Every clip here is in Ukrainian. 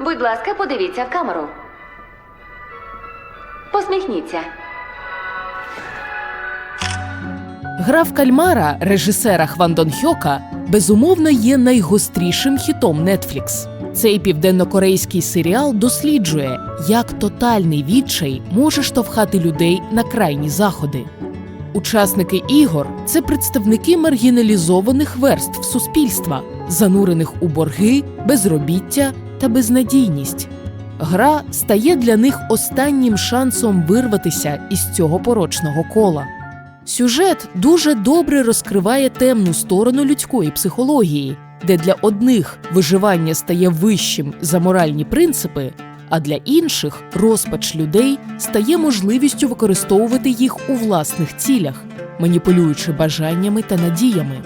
Будь ласка, подивіться в камеру. Посміхніться. Гра в кальмара режисера Хван Дон Хьока безумовно є найгострішим хітом Netflix. Цей південнокорейський серіал досліджує, як тотальний відчай може штовхати людей на крайні заходи. Учасники ігор це представники маргіналізованих верств суспільства, занурених у борги, безробіття та безнадійність. Гра стає для них останнім шансом вирватися із цього порочного кола. Сюжет дуже добре розкриває темну сторону людської психології, де для одних виживання стає вищим за моральні принципи, а для інших розпач людей стає можливістю використовувати їх у власних цілях, маніпулюючи бажаннями та надіями.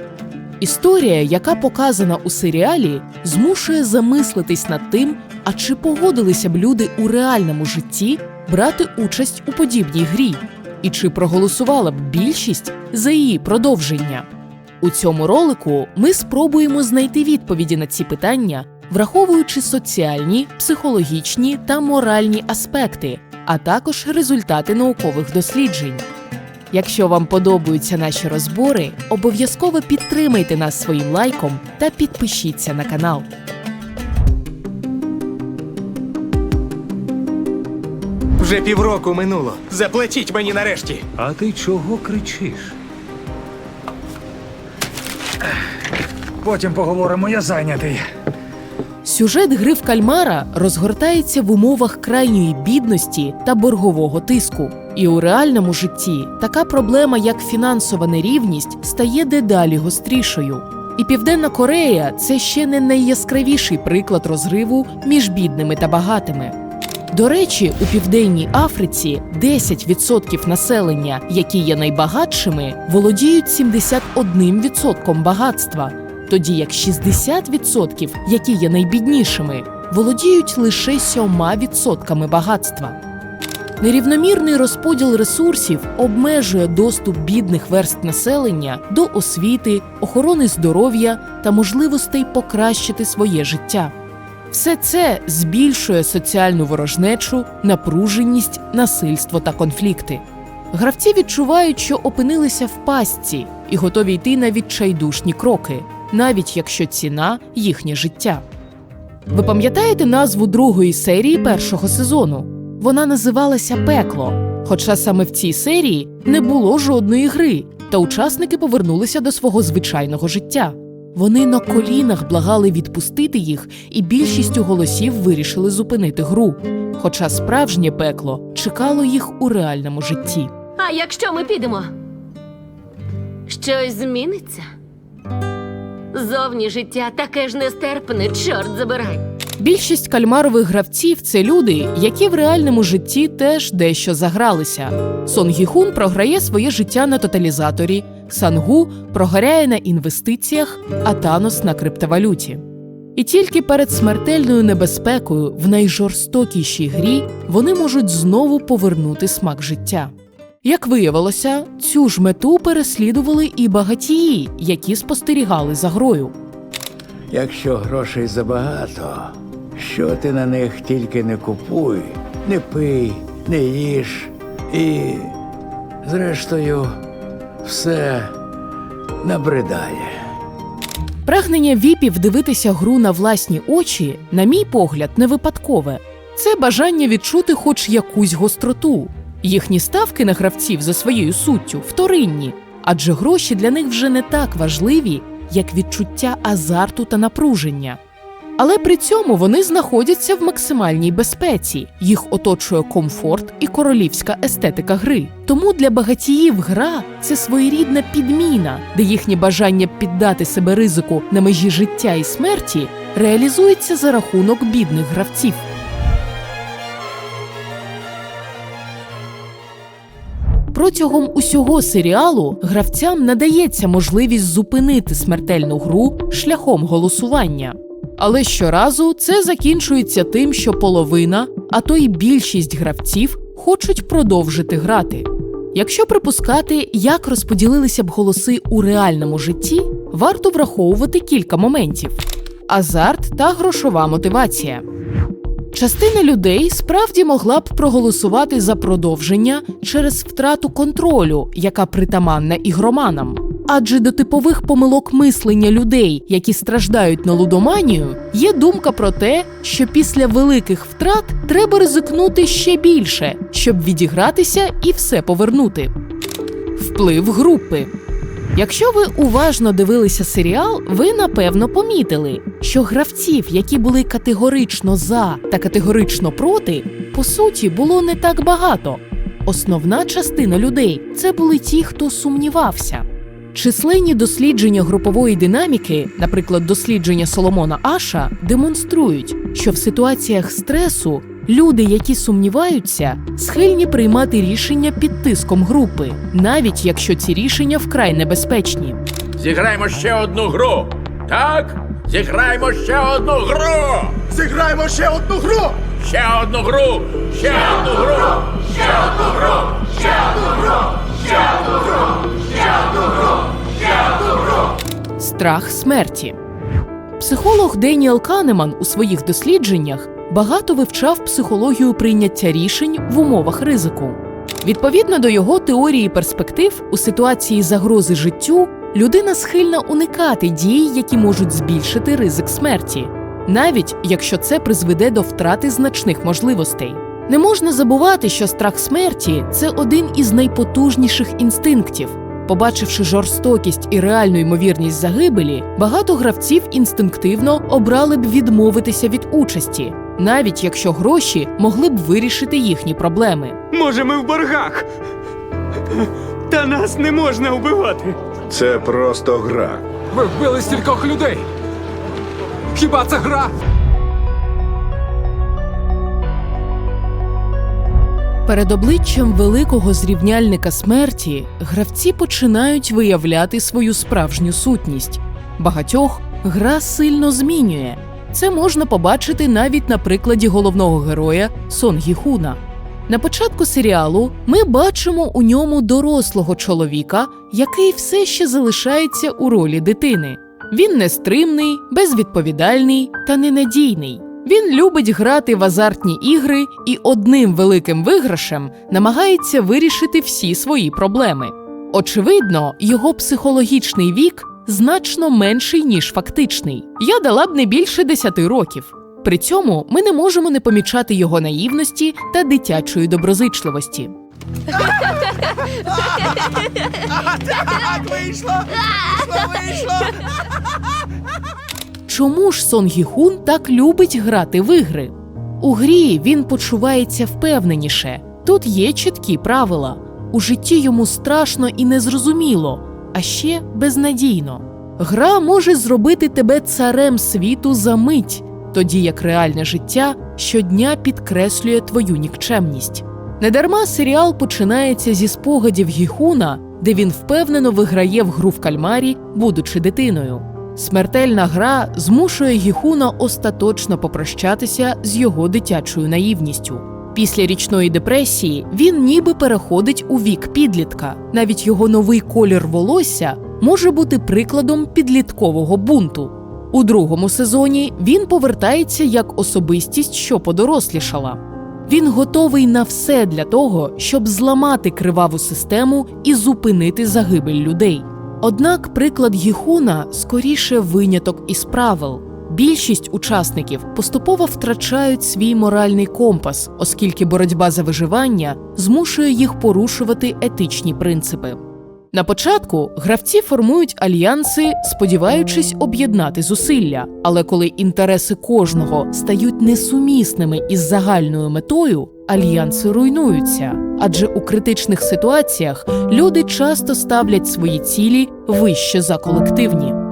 Історія, яка показана у серіалі, змушує замислитись над тим, а чи погодилися б люди у реальному житті брати участь у подібній грі, і чи проголосувала б більшість за її продовження. У цьому ролику ми спробуємо знайти відповіді на ці питання, враховуючи соціальні, психологічні та моральні аспекти, а також результати наукових досліджень. Якщо вам подобаються наші розбори, обов'язково підтримайте нас своїм лайком та підпишіться на канал. Вже півроку минуло. Заплатіть мені нарешті. А ти чого кричиш? Потім поговоримо, я зайнятий. Сюжет гри в кальмара розгортається в умовах крайньої бідності та боргового тиску. І у реальному житті така проблема, як фінансова нерівність, стає дедалі гострішою. І Південна Корея це ще не найяскравіший приклад розриву між бідними та багатими. До речі, у південній Африці 10% населення, які є найбагатшими, володіють 71% багатства, тоді як 60%, які є найбіднішими, володіють лише 7% багатства. Нерівномірний розподіл ресурсів обмежує доступ бідних верств населення до освіти, охорони здоров'я та можливостей покращити своє життя. Все це збільшує соціальну ворожнечу, напруженість, насильство та конфлікти. Гравці відчувають, що опинилися в пастці і готові йти на відчайдушні кроки, навіть якщо ціна їхнє життя. Ви пам'ятаєте назву другої серії першого сезону? Вона називалася Пекло. Хоча саме в цій серії не було жодної гри, та учасники повернулися до свого звичайного життя. Вони на колінах благали відпустити їх, і більшістю голосів вирішили зупинити гру. Хоча справжнє пекло чекало їх у реальному житті. А якщо ми підемо? Щось зміниться? Зовні життя таке ж нестерпне, чорт забирай. Більшість кальмарових гравців це люди, які в реальному житті теж дещо загралися. Сон Гіхун програє своє життя на тоталізаторі, Сангу прогоряє на інвестиціях, а Танос на криптовалюті. І тільки перед смертельною небезпекою в найжорстокішій грі вони можуть знову повернути смак життя. Як виявилося, цю ж мету переслідували і багатії, які спостерігали за грою. Якщо грошей забагато, що ти на них тільки не купуй, не пий, не їж і, зрештою, все набридає. Прагнення віпів дивитися гру на власні очі, на мій погляд, не випадкове. Це бажання відчути хоч якусь гостроту. Їхні ставки на гравців за своєю суттю вторинні, адже гроші для них вже не так важливі, як відчуття азарту та напруження. Але при цьому вони знаходяться в максимальній безпеці, їх оточує комфорт і королівська естетика гри. Тому для багатіїв гра це своєрідна підміна, де їхнє бажання піддати себе ризику на межі життя і смерті реалізується за рахунок бідних гравців. Протягом усього серіалу гравцям надається можливість зупинити смертельну гру шляхом голосування. Але щоразу це закінчується тим, що половина, а то й більшість гравців хочуть продовжити грати. Якщо припускати, як розподілилися б голоси у реальному житті, варто враховувати кілька моментів: азарт та грошова мотивація. Частина людей справді могла б проголосувати за продовження через втрату контролю, яка притаманна ігроманам. Адже до типових помилок мислення людей, які страждають на лудоманію, є думка про те, що після великих втрат треба ризикнути ще більше, щоб відігратися і все повернути. Вплив групи. Якщо ви уважно дивилися серіал, ви напевно помітили, що гравців, які були категорично за та категорично проти, по суті, було не так багато. Основна частина людей це були ті, хто сумнівався. Численні дослідження групової динаміки, наприклад, дослідження Соломона Аша, демонструють, що в ситуаціях стресу люди, які сумніваються, схильні приймати рішення під тиском групи, навіть якщо ці рішення вкрай небезпечні. Зіграємо ще одну гру. Так? Зіграємо ще одну гру. Зіграємо ще одну гру! Ще одну гру. Ще одну гру. Ще одну гру. Страх смерті. Психолог Деніел Канеман у своїх дослідженнях багато вивчав психологію прийняття рішень в умовах ризику. Відповідно до його теорії перспектив, у ситуації загрози життю людина схильна уникати дій, які можуть збільшити ризик смерті, навіть якщо це призведе до втрати значних можливостей. Не можна забувати, що страх смерті це один із найпотужніших інстинктів. Побачивши жорстокість і реальну ймовірність загибелі, багато гравців інстинктивно обрали б відмовитися від участі, навіть якщо гроші могли б вирішити їхні проблеми. Може, ми в боргах? Та нас не можна вбивати. Це просто гра. Ви вбили стількох людей. Хіба це гра? Перед обличчям великого зрівняльника смерті гравці починають виявляти свою справжню сутність. Багатьох гра сильно змінює. Це можна побачити навіть на прикладі головного героя Сон Гі Хуна. На початку серіалу ми бачимо у ньому дорослого чоловіка, який все ще залишається у ролі дитини. Він нестримний, безвідповідальний та ненадійний. Він любить грати в азартні ігри і одним великим виграшем намагається вирішити всі свої проблеми. Очевидно, його психологічний вік значно менший, ніж фактичний. Я дала б не більше 10 років. При цьому ми не можемо не помічати його наївності та дитячої доброзичливості. Чому ж Сон Гі Хун так любить грати в ігри? У грі він почувається впевненіше. Тут є чіткі правила. У житті йому страшно і незрозуміло, а ще безнадійно. Гра може зробити тебе царем світу за мить, тоді як реальне життя щодня підкреслює твою нікчемність. Недарма серіал починається зі спогадів Гіхуна, де він впевнено виграє в гру в кальмарі, будучи дитиною. Смертельна гра змушує Гіхуна остаточно попрощатися з його дитячою наївністю. Після річної депресії він ніби переходить у вік підлітка. Навіть його новий колір волосся може бути прикладом підліткового бунту. У другому сезоні він повертається як особистість, що подорослішала. Він готовий на все для того, щоб зламати криваву систему і зупинити загибель людей. Однак приклад Гіхуна скоріше виняток із правил. Більшість учасників поступово втрачають свій моральний компас, оскільки боротьба за виживання змушує їх порушувати етичні принципи. На початку гравці формують альянси, сподіваючись об'єднати зусилля. Але коли інтереси кожного стають несумісними із загальною метою, альянси руйнуються. Адже у критичних ситуаціях люди часто ставлять свої цілі вище за колективні.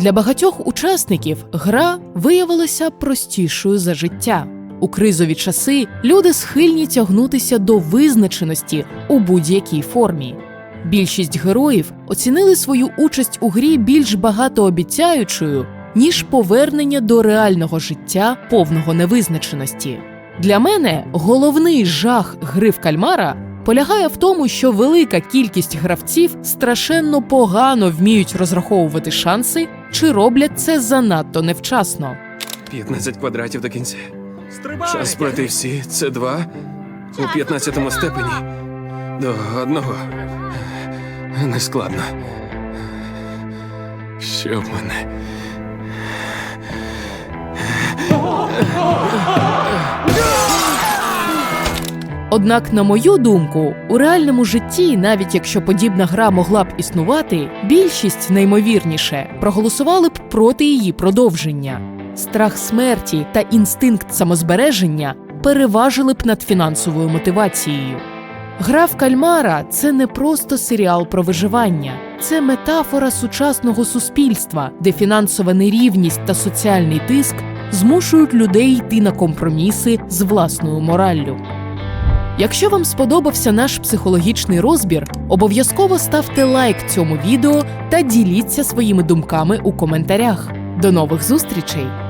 Для багатьох учасників гра виявилася простішою за життя. У кризові часи люди схильні тягнутися до визначеності у будь-якій формі. Більшість героїв оцінили свою участь у грі більш багатообіцяючою, ніж повернення до реального життя повного невизначеності. Для мене головний жах гри в кальмара полягає в тому, що велика кількість гравців страшенно погано вміють розраховувати шанси чи роблять це занадто невчасно. 15 квадратів до кінця. Стрибай! Шанс пройти всі це два у 15 степені. До одного. Нескладно. Що в мене? Однак, на мою думку, у реальному житті, навіть якщо подібна гра могла б існувати, більшість наймовірніше проголосували б проти її продовження. Страх смерті та інстинкт самозбереження переважили б над фінансовою мотивацією. Гра в кальмара це не просто серіал про виживання, це метафора сучасного суспільства, де фінансова нерівність та соціальний тиск змушують людей йти на компроміси з власною мораллю. Якщо вам сподобався наш психологічний розбір, обов'язково ставте лайк цьому відео та діліться своїми думками у коментарях. До нових зустрічей!